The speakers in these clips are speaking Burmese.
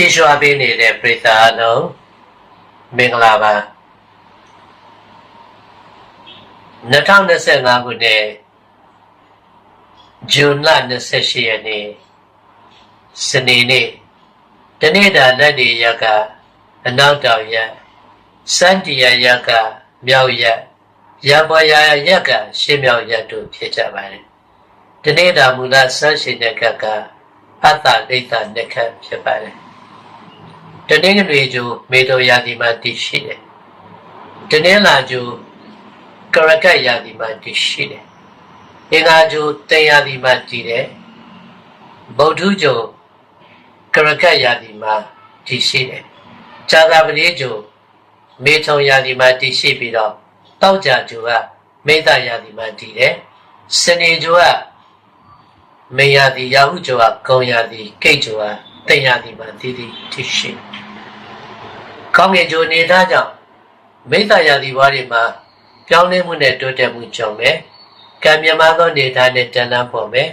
ရှေးရွှာပေးနေတဲ့ပရိသတ်အလုံးမင်္ဂလာပါ2025ခုနှစ်ဇွန်လ28ရက်နေ့စနေနေ့တနေ့တာလက်ဒီရက်ကအနောက်တောင်ရက်စန်တီယာရက်ကမြောက်ရက်ရံပေါ်ရာရက်ကရှေ့မြောက်ရက်တို့ဖြစ်ကြပါတယ်။ဒီနေ့တာမူလဆန်းရှင်တဲ့ကကအတ္တဒိဋ္ဌနက္ခဖြစ်ပါတယ်။ တနေ့တွေကျိုးမေတောယာတိမှာတည်ရှိတယ်။တနေ့လာကျိုးကရကတ်ယာတိမှာတည်ရှိတယ်။အင်္ဂါကျိုးတေယာတိမှာတည်တယ်။ဗုဒ္ဓကျိုးကရကတ်ယာတိမှာတည်ရှိတယ်။ဇာတာပတိကျိုးမေထုံယာတိမှာတည်ရှိပြီးတော့တောက်ကြကျိုးကမေတ္တယာတိမှာတည်တယ်။စနေကျိုးကမေယာတိရာဟုကျိုးကဂုံယာတိကိတ်ကျိုးကတိတ်ယာတိမှာတည်တည်တည်ရှိ။ ကောင်းကင်ကျိုးနေသားကြောင့်မေတ္တယာတိဘွားတွေမှာပြောင်းလဲမှုနဲ့တိုးတက်မှုကြုံမယ်။ကံမြမသောနေသားနဲ့တဏ္ဍပေါ်မယ်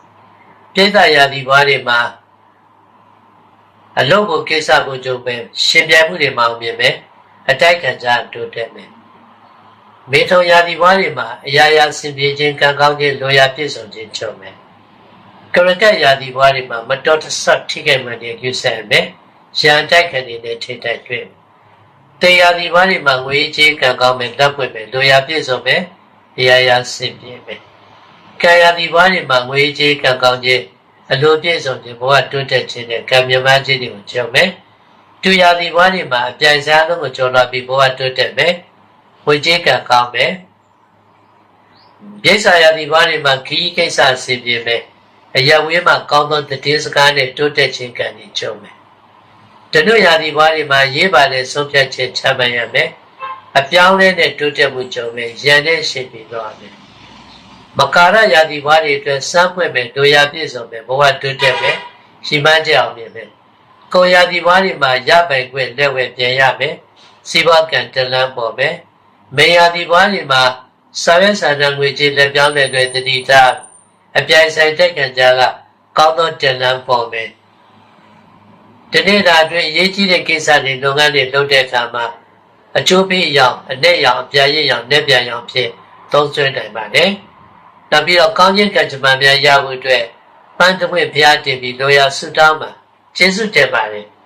။ပြိဿယာတိဘွားတွေမှာအလုံးကိုကိစ္စကိုကြုံပဲရှင်ပြိုင်မှုတွေမှာအောင်မြင်မယ်။အတိုက်ခံကြတိုးတက်မယ်။မေထုံယာတိဘွားတွေမှာအရာရာဆင်ပြေခြင်းကံကောင်းခြင်းလိုရာပြည့်စုံခြင်းကြုံမယ်။ကရကတ်ယာတိဘွားတွေမှာမတော်တဆထိခိုက်မှန်တဲ့ယူဆရမယ်။ ရန်တိုက်ခံနေတဲ့ထိတိုက်တွေ့မယ်။တေယာတိဘွားတွေမှာငွေကြေးကံကောင်းမယ်လက်ပွင့်မယ်လိုရာပြည့်စုံမယ်။အရာရာဆင်ပြေမယ်။ကာယတိဘွားတွေမှာငွေကြေးကံကောင်းခြင်းအလိုပြည့်စုံခြင်းဘဝတွန်းတက်ခြင်းနဲ့ကံမြမခြင်းတွေကိုကြုံမယ်။တူယာတိဘွားတွေမှာအပြိုင်စားလုံးကိုကျော်လွှာပြီးဘဝတွန်းတက်မယ်။ဝေကြေးကံကောင်းမယ်။ပြိဿာယာတိဘွားတွေမှာခီးကိစ္စဆင်ပြေမယ်။အရာဝေးမှာကောင်းသောတည်စကားနဲ့တွန်းတက်ခြင်းကံတွေကြုံမယ်။ တနုယာတိဘွားတွေမှာရေးပါတဲ့ဆုံးဖြတ်ခြင်းချမှတ်ရမယ်။အပြောင်းလဲနဲ့တိုးတက်မှုကြုံမယ်။ရန်တဲ့ရှင်ပြီးတော့မယ်။မကာရယာတိဘွားတွေအတွက်စမ်းပွင့်မယ်ဒိုရာပြည့်စုံမယ်ဘဝတိုးတက်မယ်ရှိမှန်းကြအောင်မြင်မယ်ကိုယာတိဘွားတွေမှာရပိုင်ခွင့်လက်ဝဲပြန်ရမယ်စီဘကံတလန်းပေါ်မယ်မေယာတိဘွားတွေမှာစာရွက်စာတမ်းငွေကြေးလက်ပြောင်းတဲ့တွေတတိတာအပြိုင်ဆိုင်တက်ခံကြကကောင်းသောတလန်းပေါ်မယ် ဒီနေ့တာအတွင်းအရေးကြီးတဲ့ကိစ္စတွေလုပ်ငန်းတွေလုပ်တဲ့အခါမှာအကျိုးပေးအရောင်အနဲ့ရောင်အပြာရည်ရောင်နဲ့ပြန်ရောင်ဖြစ်သုံးစွဲနိုင်ပါတယ်။နောက်ပြီးတော့ကောင်းခြင်းကံကြမ္မာများရဖို့အတွက်ပန်းတပွင့်ဘုရားတင်ပြီးလိုရာဆုတောင်းပါကျေးဇူးတင်ပါတယ်။